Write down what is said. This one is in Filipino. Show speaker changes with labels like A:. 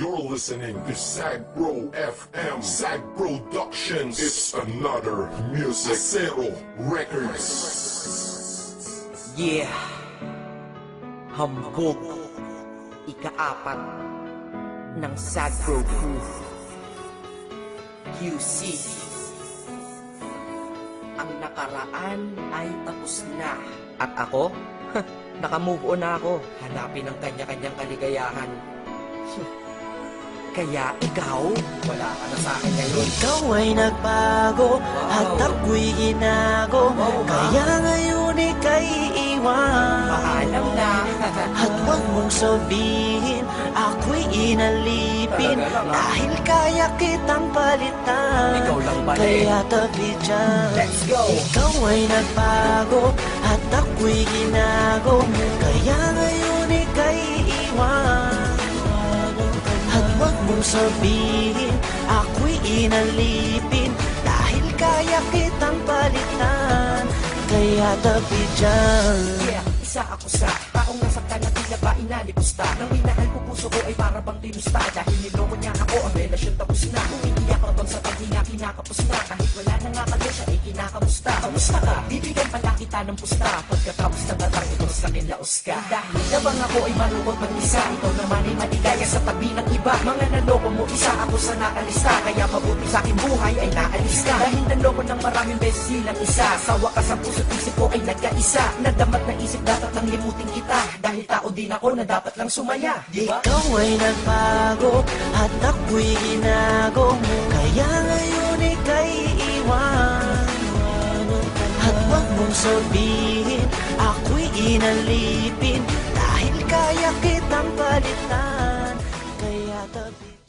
A: You're listening to Sagpro FM, Sag Productions. It's another music zero records.
B: Yeah. Hambog. Ikaapat ng Sagro Crew. QC. Ang nakaraan ay tapos na. At ako? Nakamove on na ako. Hanapin ang kanya-kanyang kaligayahan. Kaya ikaw, wala ka na sa akin ngayon.
C: Ikaw ay nagbago at ako'y ginago Kaya ngayon ika'y iwan
B: Paalam na.
C: At huwag mong sabihin ako'y inalipin Dahil kaya kitang palitan
B: Ikaw lang pala eh.
C: Kaya tabi dyan
B: Let's go!
C: Ikaw ay nagbago at ako'y ginago Kaya ngayon mong sabihin ako'y inalipin. Dahil kaya kitang palitan Kaya tabi dyan.
B: Yeah, isa ako sa taong nasaktan na tila ba inalipusta? Nang minahal ko puso ko ay para bang tinusta. Dahil niloko niya ako, ang relasyon tapos na. Kung iiyak ka bang sa paghinga, kinakapos na. Kahit wala na nga kayo siya, ay kinakamusta. Kamusta ka? Bibigyan pala kita ng pusta. Pagkatapos ng datang ito sa akin laos ka? Dahil nabang ako ay malungkot mag-isa Ikaw naman ay maligaya sa tabi ng iba. Mga naloko mo, isa ako sa nakalista Kaya mabuti sa aking buhay ay naalis ka. Dahil naloko ng maraming beses silang isa. Sa wakas ang puso't isip ko ay nagkaisa. Nadamat na isip dapat nang limutin kita. Dahil tao din ako na dapat lang sumaya. Di ba?
C: Ikaw ay nagbago at ako'y ginago. Kaya ngayon ika'y iwan. At huwag mong sabihin ako'y inalipin. Dahil kaya kitang palitan Kaya tabi